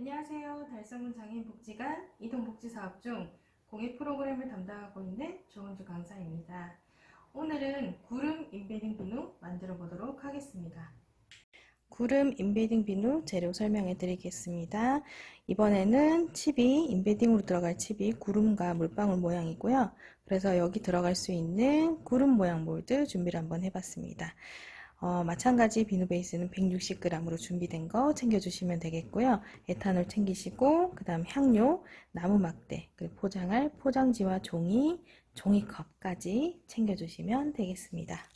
안녕하세요. 달성군 장애인복지관 이동복지사업 중 공익 프로그램을 담당하고 있는 조은주 강사입니다. 오늘은 구름 인베딩 비누 만들어 보도록 하겠습니다. 구름 인베딩 비누 재료 설명해 드리겠습니다. 이번에는 칩이 인베딩으로 들어갈 칩이 구름과 물방울 모양이고요. 그래서 여기 들어갈 수 있는 구름 모양 몰드 준비를 한번 해봤습니다. 어, 마찬가지 비누 베이스는 160g으로 준비된 거 챙겨주시면 되겠고요. 에탄올 챙기시고 그 다음 향료, 나무 막대, 그리고 포장할 포장지와 종이, 종이컵까지 챙겨주시면 되겠습니다.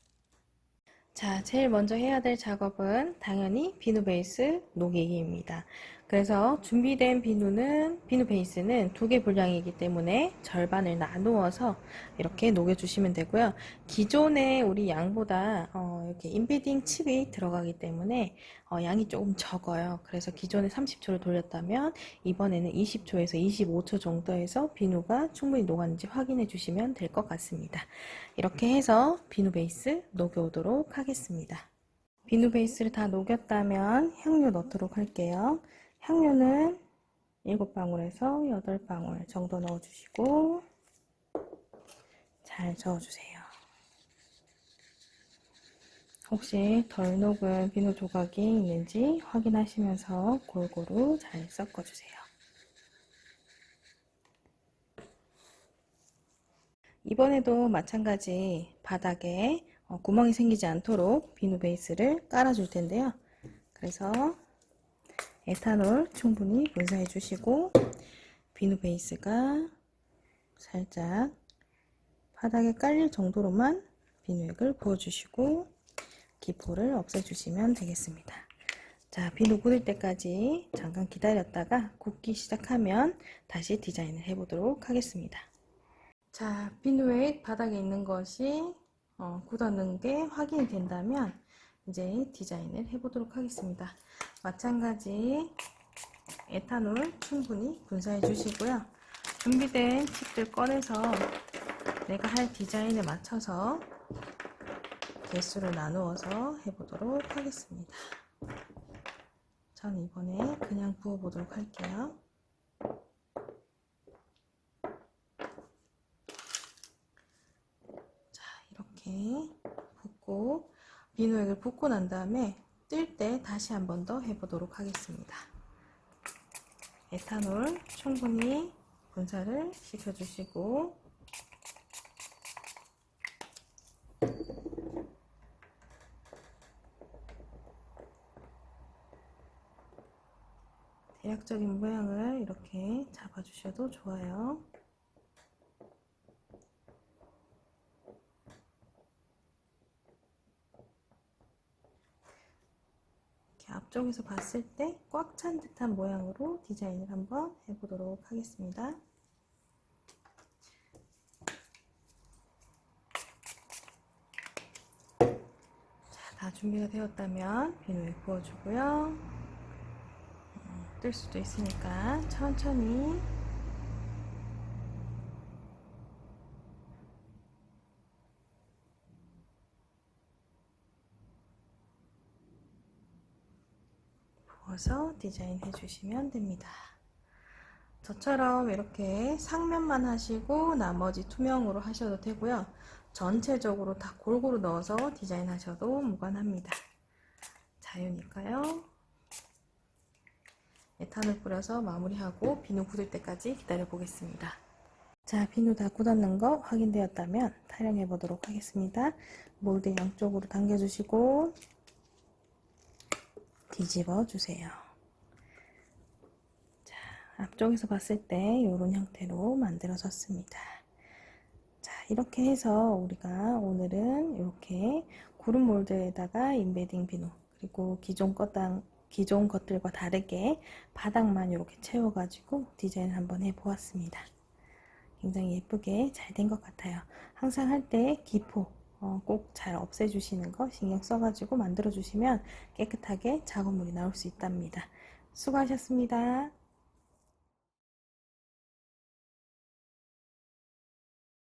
자, 제일 먼저 해야 될 작업은 당연히 비누 베이스 녹이기입니다. 그래서 준비된 비누는 비누 베이스는 두 개 분량이기 때문에 절반을 나누어서 이렇게 녹여주시면 되고요. 기존의 우리 양보다 어, 이렇게 인베딩 칩이 들어가기 때문에 어, 양이 조금 적어요. 그래서 기존에 30초를 돌렸다면 이번에는 20초에서 25초 정도에서 비누가 충분히 녹았는지 확인해 주시면 될 것 같습니다. 이렇게 해서 비누 베이스 녹여오도록 하겠습니다. 비누 베이스를 다 녹였다면 향료 넣도록 할게요. 향료는 7방울에서 8방울 정도 넣어주시고 잘 저어주세요. 혹시 덜 녹은 비누 조각이 있는지 확인하시면서 골고루 잘 섞어주세요. 이번에도 마찬가지 바닥에 어, 구멍이 생기지 않도록 비누 베이스를 깔아줄 텐데요. 그래서 에탄올 충분히 분사해 주시고 비누 베이스가 살짝 바닥에 깔릴 정도로만 비누액을 부어주시고 기포를 없애주시면 되겠습니다. 자, 비누 굳을 때까지 잠깐 기다렸다가 굳기 시작하면 다시 디자인을 해보도록 하겠습니다. 자, 비누액 바닥에 있는 것이 어, 굳었는 게 확인이 된다면 이제 디자인을 해보도록 하겠습니다. 마찬가지 에탄올 충분히 분사해 주시고요. 준비된 칩들 꺼내서 내가 할 디자인에 맞춰서 개수를 나누어서 해보도록 하겠습니다. 전 이번에 그냥 부어보도록 할게요. 자, 이렇게 붓고 비누액을 붓고 난 다음에 뜰 때 다시 한 번 더 해보도록 하겠습니다. 에탄올 충분히 분사를 시켜주시고 대략적인 모양을 이렇게 잡아주셔도 좋아요. 앞쪽에서 봤을 때 꽉 찬 듯한 모양으로 디자인을 한번 해보도록 하겠습니다. 자, 다 준비가 되었다면 비누에 부어주고요. 음, 뜰 수도 있으니까 천천히 부어서 디자인 해 주시면 됩니다. 저처럼 이렇게 상면만 하시고 나머지 투명으로 하셔도 되고요. 전체적으로 다 골고루 넣어서 디자인 하셔도 무관합니다. 자유니까요. 에탄올 뿌려서 마무리하고 비누 굳을 때까지 기다려 보겠습니다. 자, 비누 다 굳었는 거 확인되었다면 타령해 보도록 하겠습니다. 몰드 양쪽으로 당겨주시고 뒤집어 주세요. 자, 앞쪽에서 봤을 때 이런 형태로 만들어졌습니다. 자, 이렇게 해서 우리가 오늘은 이렇게 구름 몰드에다가 인베딩 비누 그리고 기존 것당 기존 것들과 다르게 바닥만 이렇게 채워가지고 디자인 한번 해보았습니다. 굉장히 예쁘게 잘 된 것 같아요. 항상 할 때 기포 어, 꼭 잘 없애주시는 거 신경 써가지고 만들어주시면 깨끗하게 작업물이 나올 수 있답니다. 수고하셨습니다.